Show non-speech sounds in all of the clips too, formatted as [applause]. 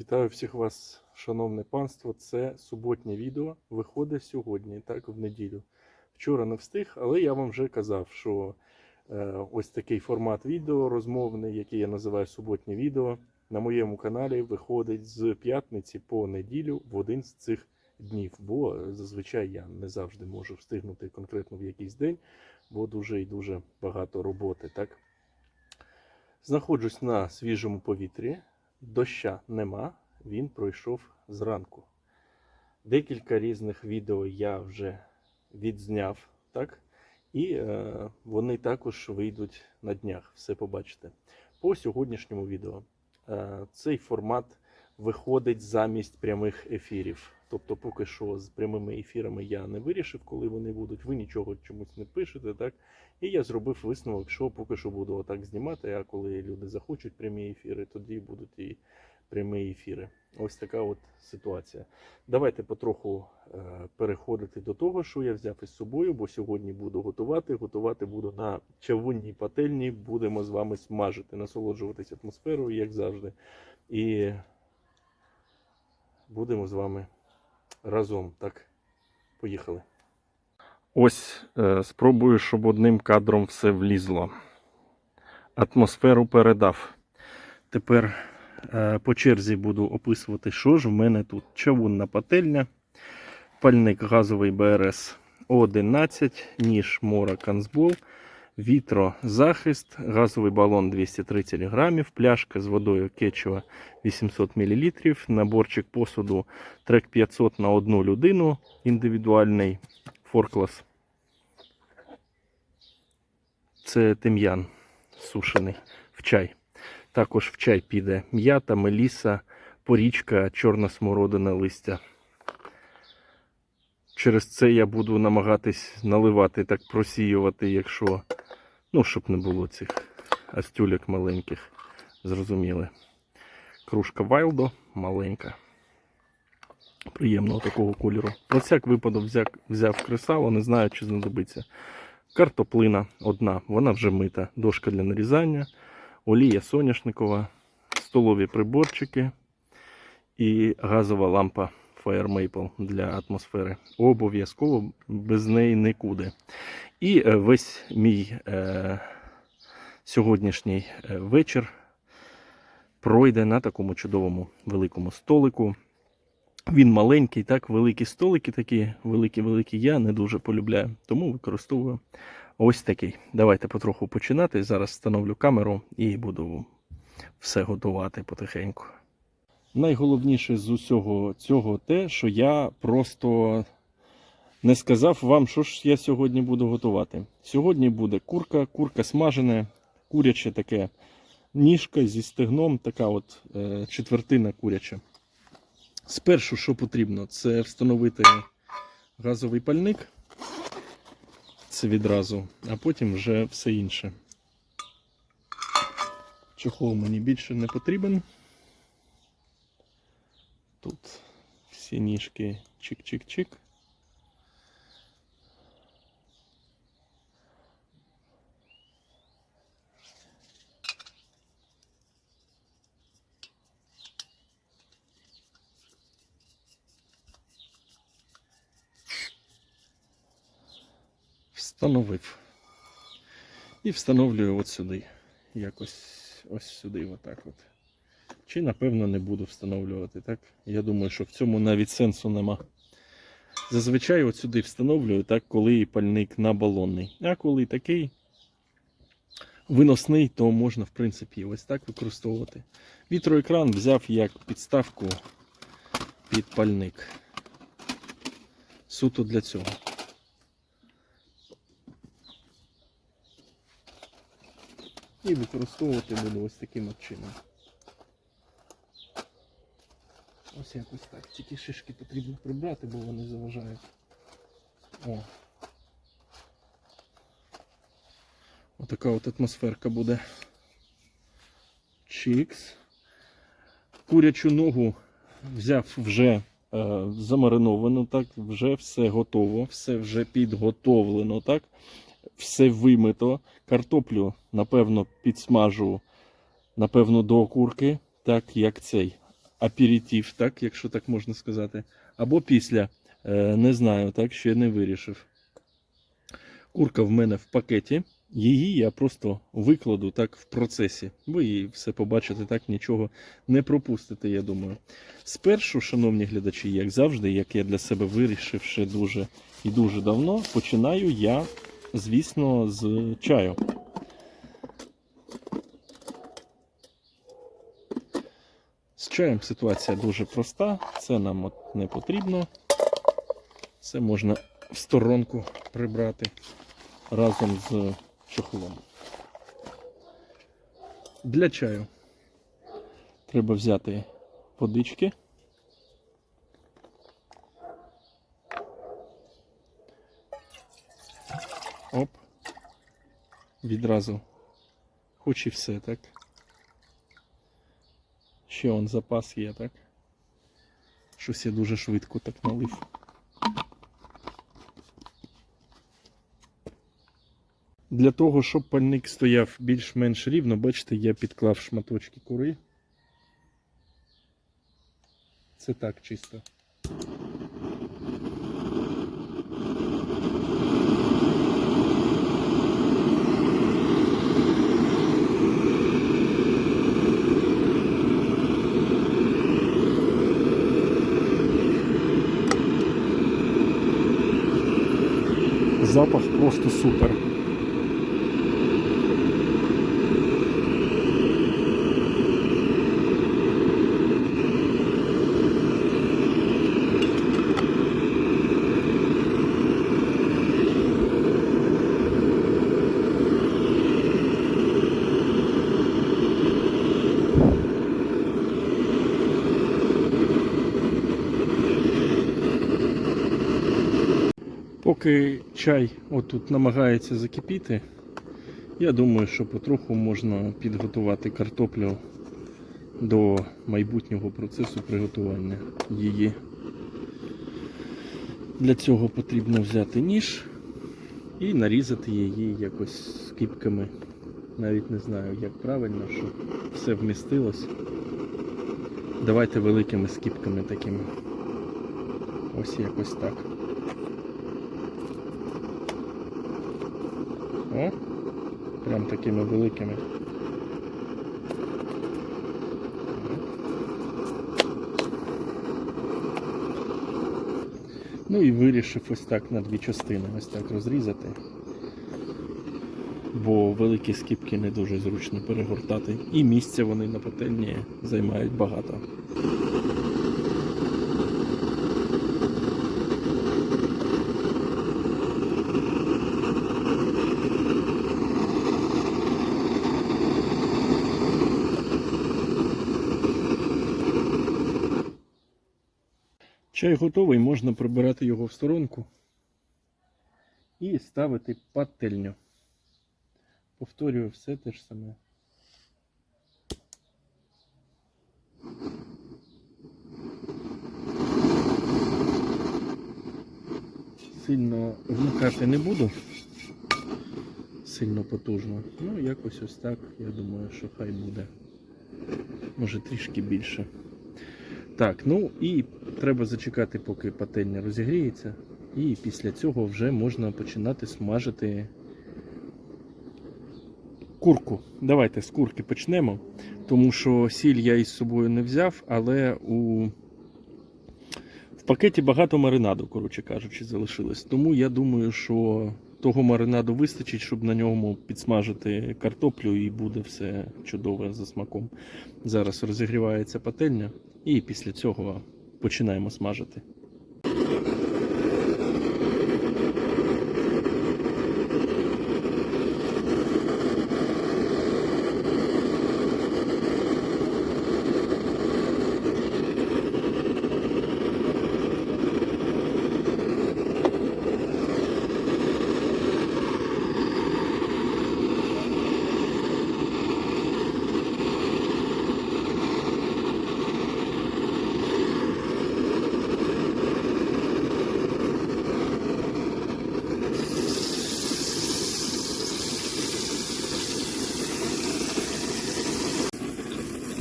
Вітаю всіх вас, шановне панство. Це суботнє відео. Виходить сьогодні, так, в неділю. Вчора не встиг, але я вам вже казав, що е, ось такий формат відео розмовний, який я називаю суботнє відео, на моєму каналі виходить з п'ятниці по неділю в один з цих днів. Бо е, зазвичай я не завжди можу встигнути конкретно в якийсь день, бо дуже і дуже багато роботи. Так? Знаходжусь на свіжому повітрі. Доща нема, він пройшов зранку. Декілька різних відео я вже відзняв, так? І е, вони також вийдуть на днях, все побачите. По сьогоднішньому відео е, цей формат виходить замість прямих ефірів. Тобто, поки що з прямими ефірами я не вирішив, коли вони будуть. Ви нічого чомусь не пишете, так? І я зробив висновок, що поки що буду отак знімати, а коли люди захочуть прямі ефіри, тоді будуть і прямі ефіри. Ось така от ситуація. Давайте потроху е, переходити до того, що я взяв із собою, бо сьогодні буду готувати. Готувати буду на чавунній пательні. Будемо з вами смажити, насолоджуватись атмосферою, як завжди. І будемо з вами разом. Так, поїхали. Ось е, спробую, щоб одним кадром все влізло. Атмосферу передав. Тепер е, по черзі буду описувати, що ж в мене тут. Чавунна пательня, пальник газовий БРС О11, ніж Мора Канцбол, вітрозахист, газовий балон 230 грамів, пляшка з водою Кечева 800 мл, наборчик посуду трек 500 на одну людину, індивідуальний форклас. Це тим'ян сушений в чай. Також в чай піде м'ята, меліса, порічка, чорна смородина листя. Через це я буду намагатись наливати, так просіювати, якщо. Ну, щоб не було цих астюлек маленьких. Зрозуміли. Кружка Вайлдо маленька. Приємного такого кольору. На всяк випадок взяв, взяв кресало, не знаю, чи знадобиться. Картоплина одна, вона вже мита. Дошка для нарізання, олія соняшникова, столові приборчики і газова лампа Fire Maple для атмосфери. Обов'язково без неї нікуди. І е, весь мій е, сьогоднішній е, вечір пройде на такому чудовому великому столику. Він маленький, так, великі столики такі, великі-великі, я не дуже полюбляю, тому використовую ось такий. Давайте потроху починати. Зараз встановлю камеру і буду все готувати потихеньку. Найголовніше з усього цього те, що я просто не сказав вам, що ж я сьогодні буду готувати. Сьогодні буде курка, курка смажена, куряче таке ніжка зі стегном, така от е, четвертина куряча. Спершу, що потрібно, це встановити газовий пальник. Це відразу, а потім вже все інше. Чохол мені більше не потрібен. Тут всі ніжки чик-чик-чик. Встановив. І встановлюю от сюди. Якось ось сюди, отак от. Чи, напевно, не буду встановлювати, так? Я думаю, що в цьому навіть сенсу нема. Зазвичай от сюди встановлюю, так, коли пальник на балонний. А коли такий виносний, то можна, в принципі, ось так використовувати. Вітроекран взяв як підставку під пальник. Суто для цього. І використовувати буду ось таким чином. Ось якось так. Тільки шишки потрібно прибрати, бо вони заважають. О. Отака от атмосферка буде. Чікс. Курячу ногу взяв вже е, замариновану, так, вже все готово, все вже підготовлено, так все вимито. Картоплю, напевно, підсмажу, напевно, до окурки, так як цей. Аперитив, так, якщо так можна сказати. Або після. Е, не знаю, так, ще не вирішив. Курка в мене в пакеті. Її я просто викладу так в процесі. Ви її все побачите, так нічого не пропустите, я думаю. Спершу, шановні глядачі, як завжди, як я для себе вирішив ще дуже і дуже давно, починаю я, звісно, з чаю. З ситуація дуже проста, це нам от не потрібно. Це можна в сторонку прибрати разом з чохлом. Для чаю треба взяти водички. Оп. Відразу. Хоч і все, так? Ще он запас є, так? Щось я дуже швидко так налив. Для того, щоб пальник стояв більш-менш рівно, бачите, я підклав шматочки кури. Це так чисто. Запах просто супер. Поки чай отут намагається закипіти, я думаю, що потроху можна підготувати картоплю до майбутнього процесу приготування її. Для цього потрібно взяти ніж і нарізати її якось скипками. Навіть не знаю, як правильно, щоб все вмістилось. Давайте великими скипками такими. Ось якось так. О, прям такими великими. Ну і вирішив ось так на дві частини, ось так розрізати. Бо великі скіпки не дуже зручно перегортати. І місця вони на пательні займають багато. Чай готовий, можна прибирати його в сторонку і ставити пательню. Повторюю все те ж саме. Сильно вмикати не буду. Сильно потужно. Ну, якось ось так, я думаю, що хай буде. Може трішки більше. Так, ну і треба зачекати, поки пательня розігріється. І після цього вже можна починати смажити курку. Давайте з курки почнемо. Тому що сіль я із собою не взяв, але у... в пакеті багато маринаду, коротше кажучи, залишилось. Тому я думаю, що того маринаду вистачить, щоб на ньому підсмажити картоплю і буде все чудове за смаком. Зараз розігрівається пательня, і після цього починаємо смажити.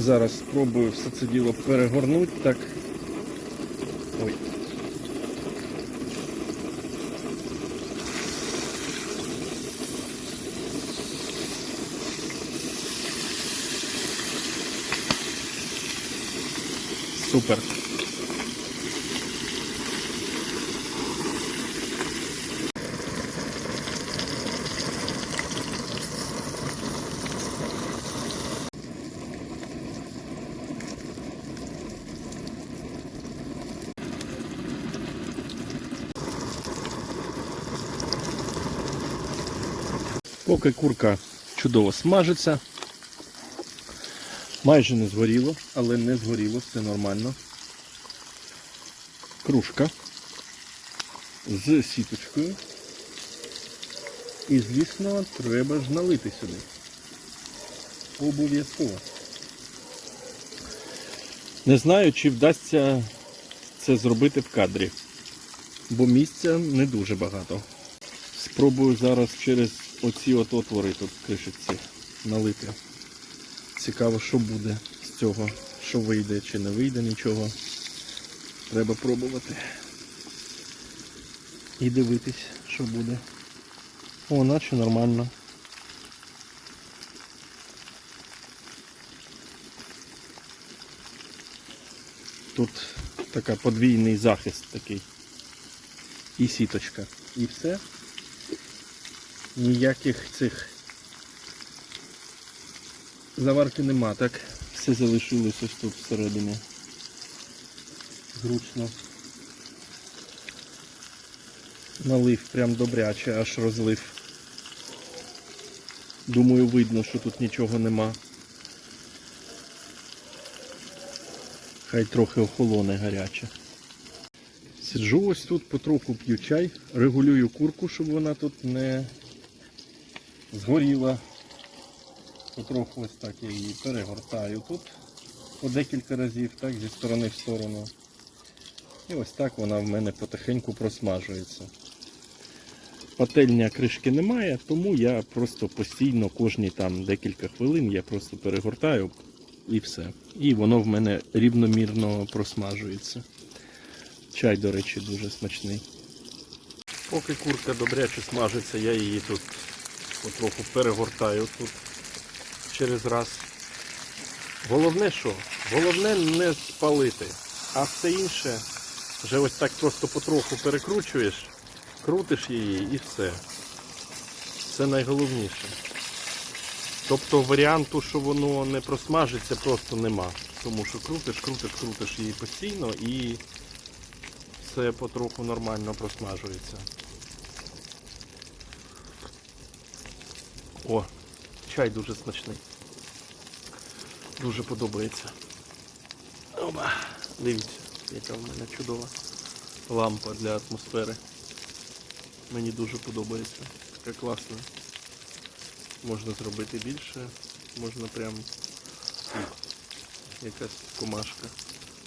Зараз спробую все це діло перегорнути так. Ой. Супер. Поки курка чудово смажиться. Майже не згоріло, але не згоріло, все нормально. Кружка з сіточкою. І, звісно, треба ж налити сюди. Обов'язково. Не знаю, чи вдасться це зробити в кадрі, бо місця не дуже багато. Спробую зараз через оці от отвори тут в кришечці налити. Цікаво, що буде з цього, що вийде чи не вийде нічого. Треба пробувати. І дивитись, що буде. О, наче нормально. Тут така подвійний захист такий. І сіточка. І все. Ніяких цих заварки нема, так? Все залишилось ось тут всередині. Зручно. Налив прям добряче, аж розлив. Думаю, видно, що тут нічого нема. Хай трохи охолоне гаряче. Сиджу ось тут, потроху п'ю чай, регулюю курку, щоб вона тут не згоріла. Потроху ось так я її перегортаю тут по декілька разів, так, зі сторони в сторону. І ось так вона в мене потихеньку просмажується. Пательня кришки немає, тому я просто постійно кожні там декілька хвилин я просто перегортаю і все. І воно в мене рівномірно просмажується. Чай, до речі, дуже смачний. Поки курка добряче смажиться, я її тут потроху перегортаю тут через раз. Головне що? Головне не спалити, а все інше вже ось так просто потроху перекручуєш, крутиш її і все. Це найголовніше. Тобто варіанту, що воно не просмажиться, просто нема. Тому що крутиш, крутиш, крутиш її постійно і все потроху нормально просмажується. О, чай дуже смачний. Дуже подобається. Оба. Дивіться, яка в мене чудова лампа для атмосфери. Мені дуже подобається. Така класна. Можна зробити більше, можна прям якась комашка.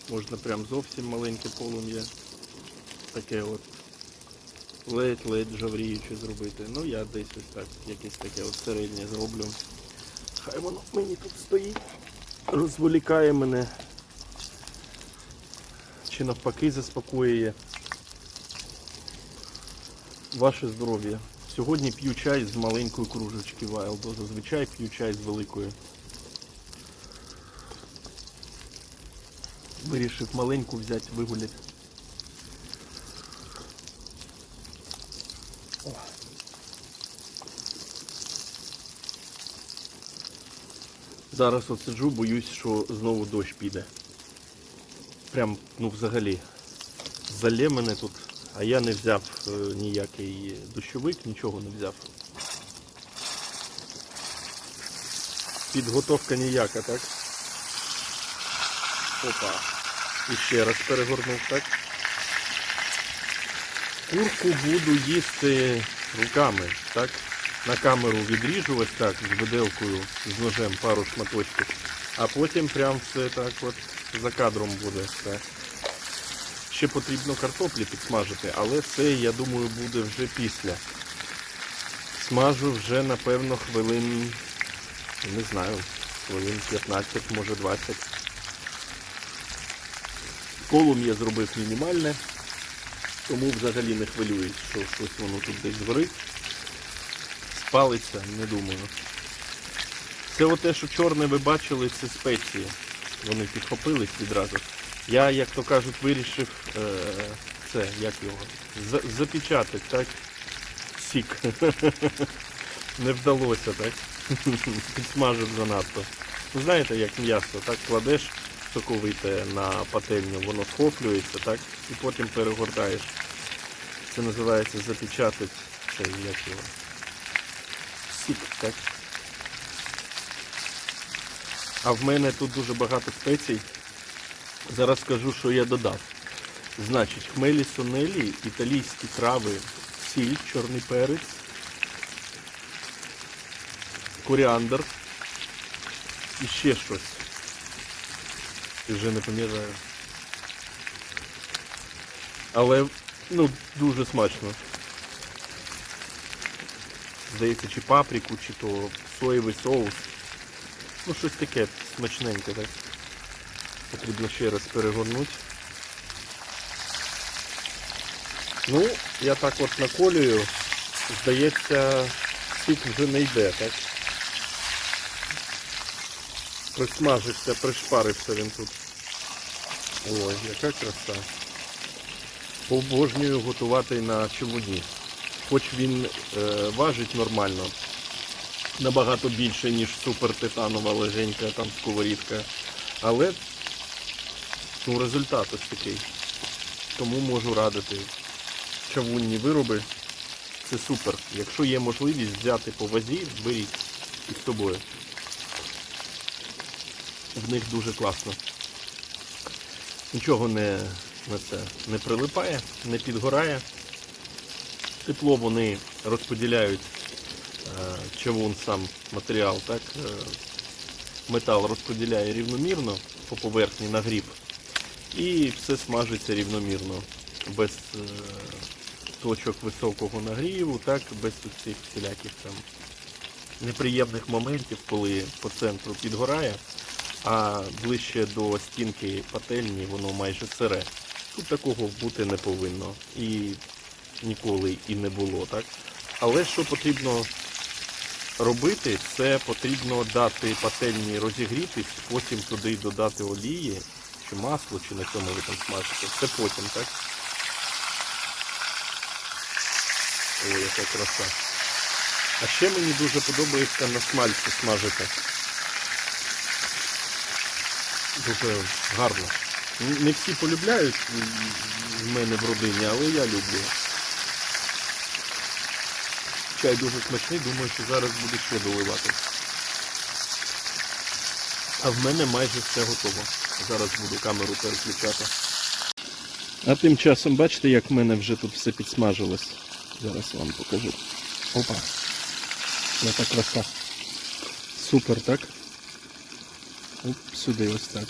Можна прям зовсім маленьке полум'я. Таке от ледь-ледь жавріюче зробити. Ну я десь ось так, якесь таке от середнє зроблю. Хай воно мені тут стоїть, розволікає мене. Чи навпаки заспокоює ваше здоров'я. Сьогодні п'ю чай з маленької кружечки Вайлдо. Зазвичай п'ю чай з великої. Вирішив маленьку взяти, вигуляти. Зараз от сиджу, боюсь, що знову дощ піде. Прям, ну взагалі, залє мене тут, а я не взяв е, ніякий дощовик, нічого не взяв. Підготовка ніяка, так? Опа. І ще раз перегорнув, так? Курку буду їсти руками, так? На камеру відріжу ось так з виделкою, з ножем пару шматочків, а потім прям все так от за кадром буде все. Ще потрібно картоплі підсмажити, але це, я думаю, буде вже після. Смажу вже, напевно, хвилин, не знаю, хвилин 15, може 20. Колум я зробив мінімальне, тому взагалі не хвилююсь, що щось воно тут десь згорить. Спалиться, не думаю. Це оте, що чорне ви бачили, це спеції. Вони підхопились відразу. Я, як то кажуть, вирішив е, це, як його, за- запечатати, так? Сік. [laughs] Не вдалося, так? [laughs] Підсмажив занадто. Ну, знаєте, як м'ясо, так кладеш соковите на пательню, воно схоплюється, так? І потім перегортаєш. Це називається запечатати цей, як його. Сік, так? А в мене тут дуже багато спецій. Зараз скажу, що я додав. Значить, хмелі сонелі, італійські трави, сіль, чорний перець, коріандр і ще щось. Вже не пам'ятаю. Але ну, дуже смачно. Здається, чи паприку, чи то соєвий соус. Ну, щось таке смачненьке, так? Потрібно ще раз перегорнути. Ну, я так от наколюю. Здається, сік вже не йде, так? Присмажився, пришпарився він тут. Ой, яка краса. Обожнюю готувати на човуні. Хоч він е, важить нормально, набагато більше, ніж супертитанова легенька там сковорідка. Але ну, результат ось такий. Тому можу радити. Чавунні вироби. Це супер. Якщо є можливість взяти по вазі, беріть із собою. В них дуже класно. Нічого не, не, це, не прилипає, не підгорає. Тепло вони розподіляють е, чавун сам матеріал, так? Е, метал розподіляє рівномірно по поверхні нагріб. І все смажиться рівномірно, без е, точок високого нагріву, так, без цих всіляких там неприємних моментів, коли по центру підгорає, а ближче до стінки пательні воно майже сире. Тут такого бути не повинно. І ніколи і не було, так? Але що потрібно робити, це потрібно дати пательні розігрітись, потім туди додати олії, чи масло, чи на чому ви там смажите. Це потім, так? Ой, яка краса. А ще мені дуже подобається на смальці смажити. Дуже гарно. Не всі полюбляють в мене в родині, але я люблю. Чай дуже смачний, думаю, що зараз буде ще доливати. А в мене майже все готово. Зараз буду камеру переключати. А тим часом бачите, як в мене вже тут все підсмажилось. Зараз вам покажу. Опа. Яка краса. Супер, так? Оп, сюди ось так.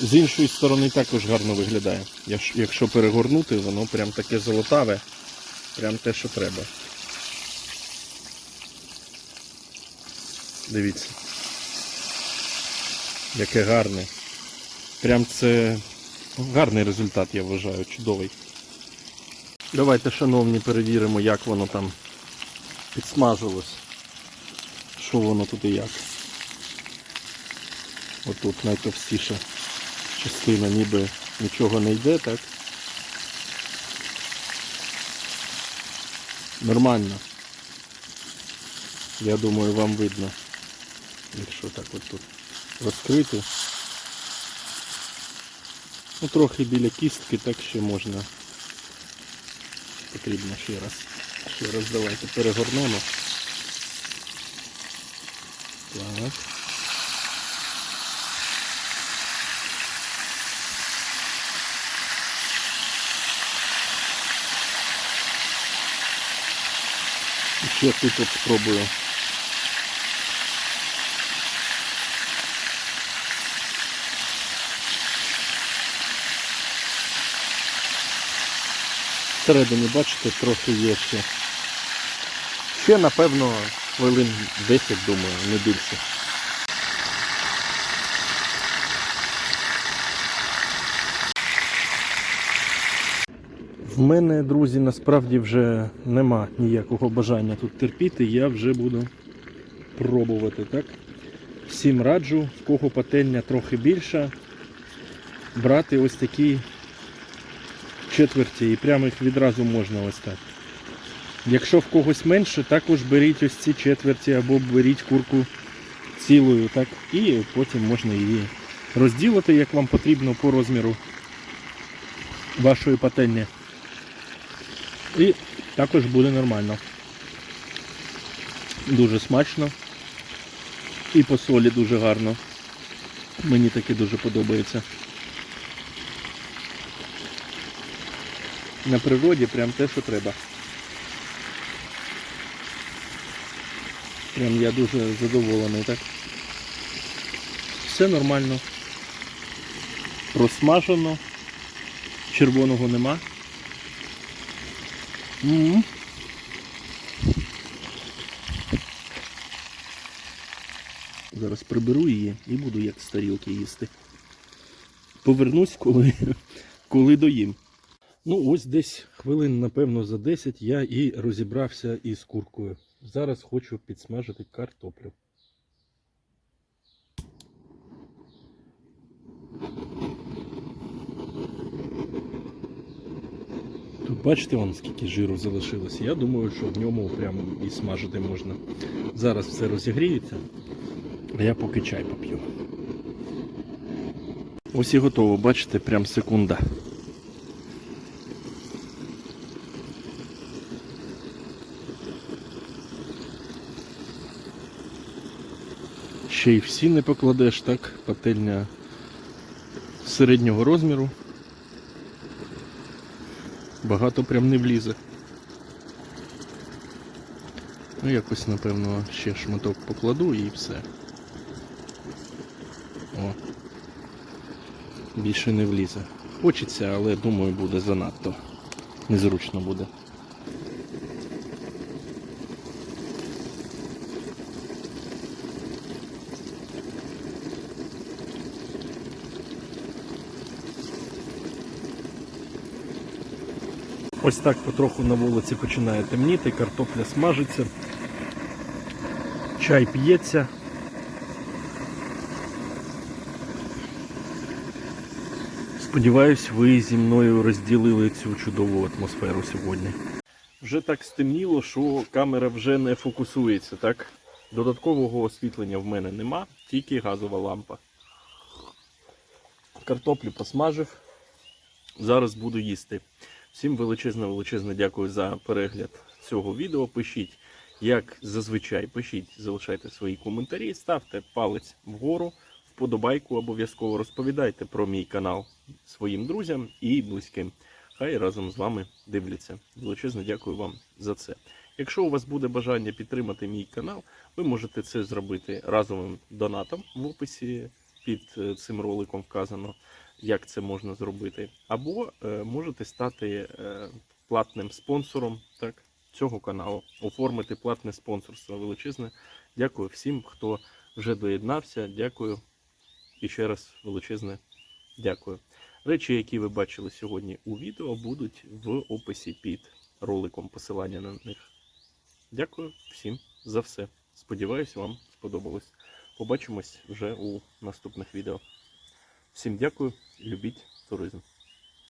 З іншої сторони також гарно виглядає. Якщо перегорнути, воно прям таке золотаве. Прям те, що треба. Дивіться. Яке гарне. Прям це гарний результат, я вважаю, чудовий. Давайте, шановні, перевіримо, як воно там підсмажилось. Що воно тут і як. Отут найтовстіша частина, ніби нічого не йде, так? Нормально. Я думаю, вам видно. Якщо так от тут розкрити. Ну, трохи біля кістки, так ще можна. Потрібно ще раз. Ще раз давайте перегорнемо. Так. Ще тут спробую. Всередині, бачите, трохи є ще. Ще, напевно, хвилин 10, думаю, не більше. В мене, друзі, насправді вже нема ніякого бажання тут терпіти. Я вже буду пробувати, так? Всім раджу, в кого пательня трохи більша, брати ось такі четверті і прямо їх відразу можна ось так. Якщо в когось менше, також беріть ось ці четверті або беріть курку цілою, так? І потім можна її розділити, як вам потрібно по розміру вашої пательні. І також буде нормально. Дуже смачно. І по солі дуже гарно. Мені таке дуже подобається. На природі прям те, що треба. Прям я дуже задоволений, так? Все нормально. Просмажено. Червоного нема. Зараз приберу її і буду як з тарілки їсти. Повернусь, коли, [laughs] коли доїм. Ну, ось десь хвилин, напевно, за 10 я і розібрався із куркою. Зараз хочу підсмажити картоплю. Бачите, вон скільки жиру залишилось. Я думаю, що в ньому прямо і смажити можна. Зараз все розігріється, а я поки чай поп'ю. Ось і готово, бачите, прям секунда. Ще й всі не покладеш, так? Пательня середнього розміру. Багато прям не влізе. Ну, якось, напевно, ще шматок покладу і все. О. Більше не влізе. Хочеться, але думаю, буде занадто. Незручно буде. Ось так потроху на вулиці починає темніти, картопля смажиться, чай п'ється. Сподіваюсь, ви зі мною розділили цю чудову атмосферу сьогодні. Вже так стемніло, що камера вже не фокусується, так? Додаткового освітлення в мене нема, тільки газова лампа. Картоплю посмажив. Зараз буду їсти. Всім величезне величезне дякую за перегляд цього відео. Пишіть, як зазвичай, пишіть, залишайте свої коментарі, ставте палець вгору, вподобайку обов'язково розповідайте про мій канал своїм друзям і близьким. Хай разом з вами дивляться. Величезне дякую вам за це. Якщо у вас буде бажання підтримати мій канал, ви можете це зробити разовим донатом в описі під е, цим роликом вказано як це можна зробити, або е, можете стати е, платним спонсором так, цього каналу, оформити платне спонсорство величезне. Дякую всім, хто вже доєднався. Дякую і ще раз величезне дякую. Речі, які ви бачили сьогодні у відео, будуть в описі під роликом посилання на них. Дякую всім за все. Сподіваюсь, вам сподобалось. Побачимось вже у наступних відео. Всім дякую, любіть туризм.